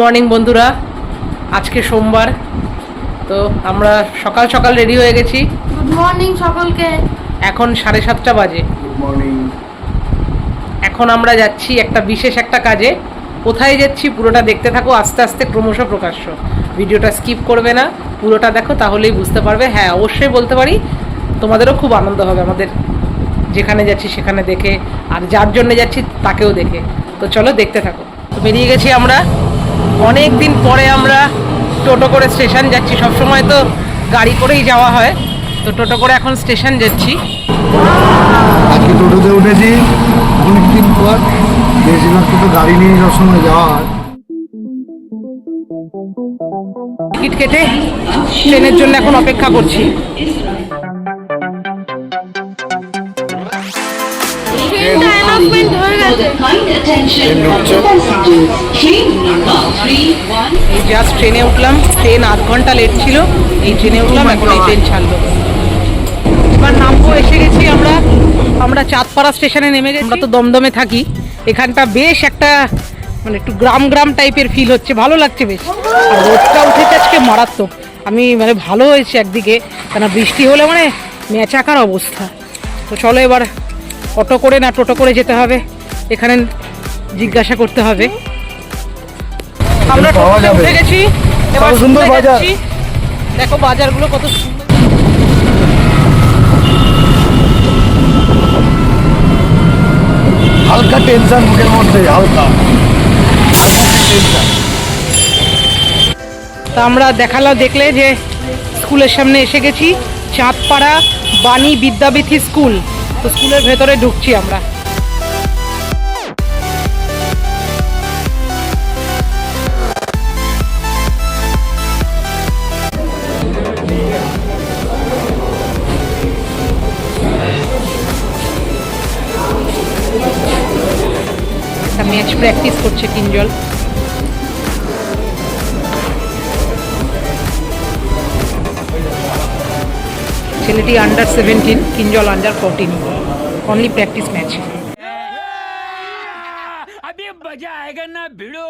Morning বন্ধুরা। আজকে সোমবার তো আমরা সকাল সকাল রেডি হয়ে গেছি। গুড মর্নিং সকলকে। এখন সাড়ে সাতটা বাজে। মর্নিং এখন আমরা যাচ্ছি একটা বিশেষ একটা কাজে। কোথায় যাচ্ছি পুরোটা দেখতে থাকো আস্তে আস্তে ক্রমশ প্রকাশ্য। ভিডিওটা স্কিপ করবে না পুরোটা দেখো তাহলেই বুঝতে পারবে। হ্যাঁ অবশ্যই বলতে পারি তোমাদেরও খুব আনন্দ হবে আমাদের। যেখানে যাচ্ছি সেখানে দেখে আর যার জন্য যাচ্ছি তাকেও দেখে। তো চলো দেখতে থাকো। তো বেরিয়ে গেছি আমরা। অনেক দিন পরে আমরা টোটো করে স্টেশন যাচ্ছি। সবসময় তো গাড়ি করেই যাওয়া হয়। তো টোটো করে এখন স্টেশন যাচ্ছি। আজকে টোটোতে উঠেছি। অনেক দিন পর বেশিরভাগ তো গাড়ি নিয়ে সবসময় যাওয়া হয়। টিকিট কেটে ট্রেনের জন্য এখন অপেক্ষা করছি। 31. এই জাস্ট ট্রেনে উঠলাম ট্রেন আধ ঘণ্টা লেট ছিল এই ট্রেনে উঠলাম এখন এই ট্রেন ছাড়লো। এবার নামবো এসে গেছি আমরা আমরা চাঁদপাড়া স্টেশনে নেমে গেছি। আমরা তো দমদমে থাকি এখানটা বেশ একটা মানে একটু গ্রাম গ্রাম টাইপের ফিল হচ্ছে ভালো লাগছে বেশ। আর রোদটা উঠেছে আজকে মারাত্মক। আমি মানে ভালো হয়েছে একদিকে কেন বৃষ্টি হলে মানে ম্যাচাকার অবস্থা। তো চলো এবার অটো করে না টোটো করে যেতে হবে? এখানে জিজ্ঞাসা করতে হবে। আমরা টোটোতে উঠে গেছি এবার সুন্দর বাজার। দেখো বাজারগুলো কত সুন্দর। হালকা টেনশন মুখের মধ্যে হালকা। তা আমরা দেখাল দেখলে যে স্কুলের সামনে এসে গেছি চাঁদপাড়া বাণী বিদ্যাবিথি স্কুল। তো স্কুলের ভেতরে ঢুকছি আমরা। ম্যাচ প্র্যাকটিস করছে কিঞ্জল। ছেলেটি under seventeen Kinjal under fourteen only practice match अभी मज़ा आएगा ना भिड़ो।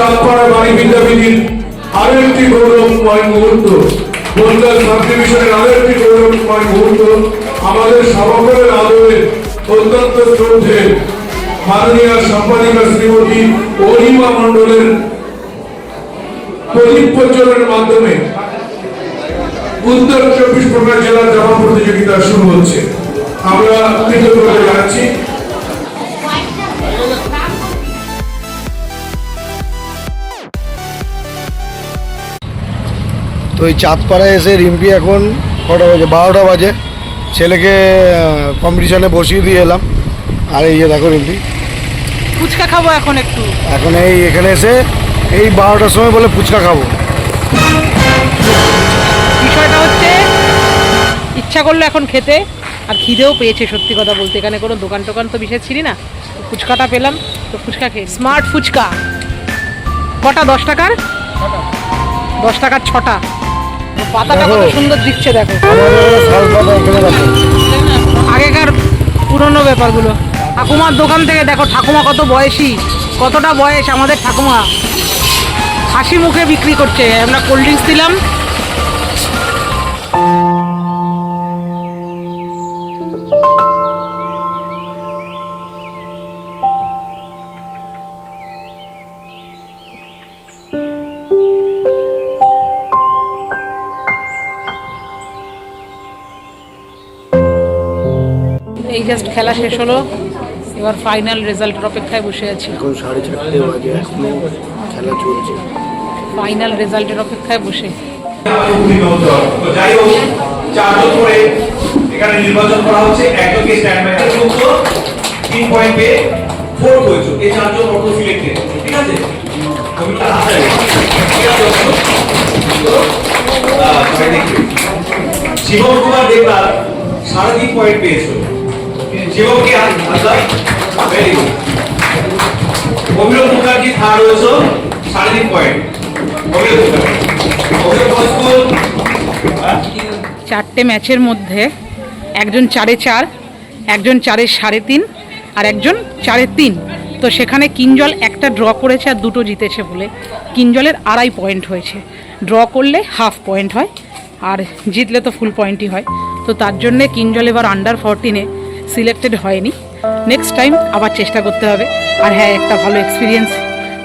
চাঁদপাড়া বাণী বিদ্যাপীঠের আরও একটি গৌরবময় মুহূর্ত। বন্যার সাবডিভিশনের আরও একটি গৌরবময় মুহূর্ত আমাদের সভাপতির আদরের অত্যন্ত শ্রদ্ধের মাননীয় সম্পাদিকা শ্রীমতী অরিমা মণ্ডলের প্রদীপ প্রজ্বলনের মাধ্যমে উত্তর চব্বিশ পরগনা জেলার জামা প্রতিযোগিতা শুরু হচ্ছে। আমরা কৃতজ্ঞতা জানাচ্ছি। তো এই চাঁদপাড়ায় এসে রিম্পি এখন কটা বাজে? বারোটা বাজে। ছেলেকে কম্পিটিশনে বসিয়ে দিয়ে এলাম। আর এই যে দেখো রিম্পি। ফুচকা খাব এখন একটু। এখন এই এখানে এসে এই বারোটার সময় বলে ফুচকা খাব। বিষয়টা হচ্ছে ইচ্ছা করল এখন খেতে আর খিদেও পেয়েছে সত্যি কথা বলতে। এখানে কোনো দোকান টোকান তো বিশেষ ছিলি না? তো ফুচকাটা পেলাম তো ফুচকা খেয়ে স্মার্ট ফুচকা। কটা? দশ টাকার? দশ টাকার ছটা। পাতাটা কত সুন্দর দিচ্ছে দেখো। আগেকার পুরনো ব্যাপারগুলো। ঠাকুমার দোকান থেকে দেখো ঠাকুমা কত বয়সী কতটা বয়স আমাদের ঠাকুমা। হাসি মুখে বিক্রি করছে। আমরা কোল্ড ড্রিঙ্কস দিলাম এই জাস্ট খেলা শেষ হলো এবার ফাইনাল রেজাল্টের অপেক্ষায় বসে আছি। এখন সাড়ে চারটে বাজে এখনও খেলা চলছে। ফাইনাল রেজাল্টের অপেক্ষায় বসে। তো যাই হোক চারজন করে এখানে নির্বাচন করা হচ্ছে একজনকে স্ট্যান্ড বাই চোদ্দ তিন পয়েন্ট পেয়ে ফোর্থ হয়েছে এই চারজন অটো সিলেক্টেড ঠিক আছে তার শিবম কুমার দেবনাথ সাড়ে তিন পয়েন্ট পেয়েছ পয়েন্ট অভিনব বস্কুল চারটে ম্যাচের মধ্যে একজন চারে চার, একজন চারে সাড়ে তিন, আর একজন চারে তিন। তো সেখানে কিঞ্জল একটা ড্র করেছে আর দুটো জিতেছে বলে। কিঞ্জলের আড়াই পয়েন্ট হয়েছে। ড্র করলে হাফ পয়েন্ট হয়, আর জিতলে তো ফুল পয়েন্টই হয়। তো তার জন্যে কিঞ্জল এবার আন্ডার ফোরটিনে সিলেক্টেড হয়নি। নেক্সট টাইম আবার চেষ্টা করতে হবে। আর হ্যাঁ একটা ভালো এক্সপিরিয়েন্স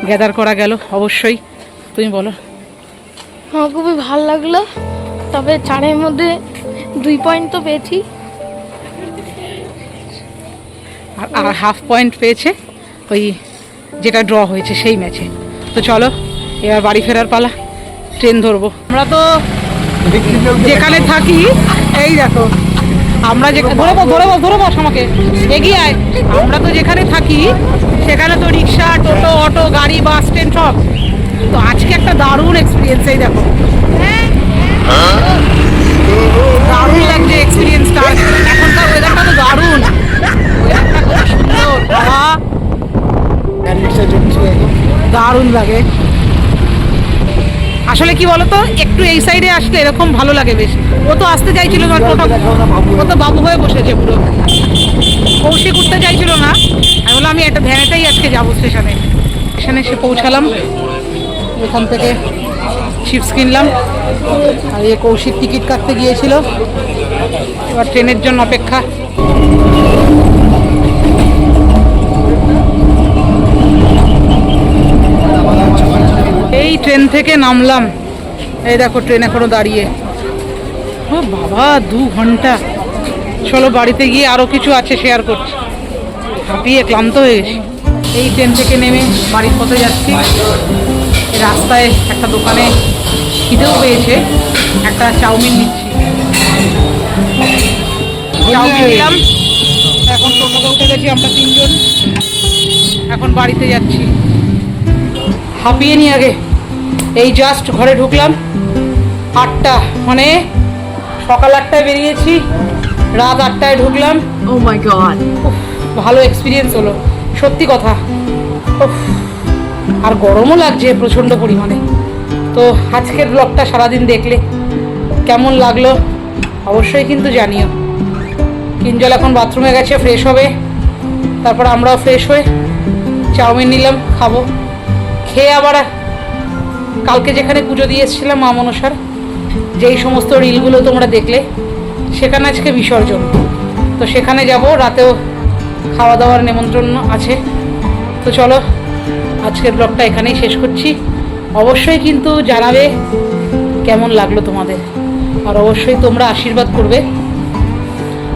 গ্যাদার করা গেল অবশ্যই। তুমি বলো। আমার খুবই ভালো লাগল। তবে চারের মধ্যে দুই পয়েন্ট তো পেয়েছি। আর আর হাফ পয়েন্ট পেয়েছে। ওই যেটা ড্র হয়েছে সেই ম্যাচে তো চলো এবার বাড়ি ফেরার পালা। ট্রেন ধরবো। আমরা তো যেখানে থাকি এই দেখো। আমরা যে ধরে বস ধরে বস ধরে বস আমাকে। এগিয়ে আয়। আমরা তো যেখানে থাকি, সেখানে তো রিক্সা, টোটো, অটো, গাড়ি, বাস, ট্রেন সব। তো আজকে একটা দারুণ এক্সপিরিয়েন্স এই দেখো। দারুণ লাগছে এক্সপিরিয়েন্সটা এখনকার ওয়েদারটা তো দারুণ। ওয়েদারটা খুব সুন্দর। দারুণ লাগে। আসলে কি বলতো, একটু এই সাইডে আসলে এরকম ভালো লাগে বেশ। ও তো আসতে চাইছিল না, টোটো ও তো বাবু হয়ে বসেছে পুরো। কৌশিক উঠতে চাইছিল না। আমি বললাম, আমি একটা ভ্যানেটাই আজকে যাব স্টেশনে। স্টেশনে এসে পৌঁছালাম। এখান থেকে চিপস কিনলাম। আর এই কৌশিক টিকিট কাটতে গিয়েছিল। এবার ট্রেনের জন্য অপেক্ষা। এই ট্রেন থেকে নামলাম। এই দেখো ট্রেন এখনও দাঁড়িয়ে। ও বাবা দু ঘণ্টা। চলো বাড়িতে গিয়ে আরও কিছু আছে শেয়ার করছি। হাঁপিয়ে ক্লান্ত হয়ে গেছি। এই ট্রেন থেকে নেমে বাড়ির পথে যাচ্ছি। রাস্তায় একটা দোকানে খিদেও পেয়েছে। একটা চাউমিন নিচ্ছি। চাউমিন নিলাম। এখন টোটোতে উঠে গেছি আমরা তিনজন। এখন বাড়িতে যাচ্ছি। হাঁপিয়ে নি আগে। এই জাস্ট ঘরে ঢুকলাম। আটটা মানে সকাল আটটায় বেরিয়েছি রাত আটটায় ঢুকলাম। ও মাই গড ভালো এক্সপিরিয়েন্স হলো সত্যি কথা। আর গরমও লাগছে প্রচণ্ড পরিমাণে। তো আজকের ব্লগটা সারাদিন দেখলে কেমন লাগল অবশ্যই কিন্তু জানিও। কিঞ্জল এখন বাথরুমে গেছে ফ্রেশ হবে। তারপর আমরাও ফ্রেশ হয়ে চাউমিন নিলাম খাব। খেয়ে আবার কালকে যেখানে পুজো দিয়ে এসেছিলাম মা মনসার, যেই সমস্ত রিলগুলো তোমরা দেখলে, সেখানে আজকে বিসর্জন। তো সেখানে যাব, রাতেও খাওয়া দাওয়ার নেমন্ত্রণ আছে। তো চলো, আজকের ব্লগটা এখানেই শেষ করছি। অবশ্যই কিন্তু জানাবে কেমন লাগল তোমাদের। আর অবশ্যই তোমরা আশীর্বাদ করবে।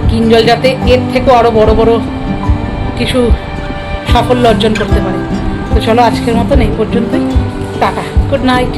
কিঞ্জল যাতে এর থেকেও আরও বড় বড় কিছু সাফল্য অর্জন করতে পারে। তো চলো, আজকের মতন এই পর্যন্তই। টাটা। Good night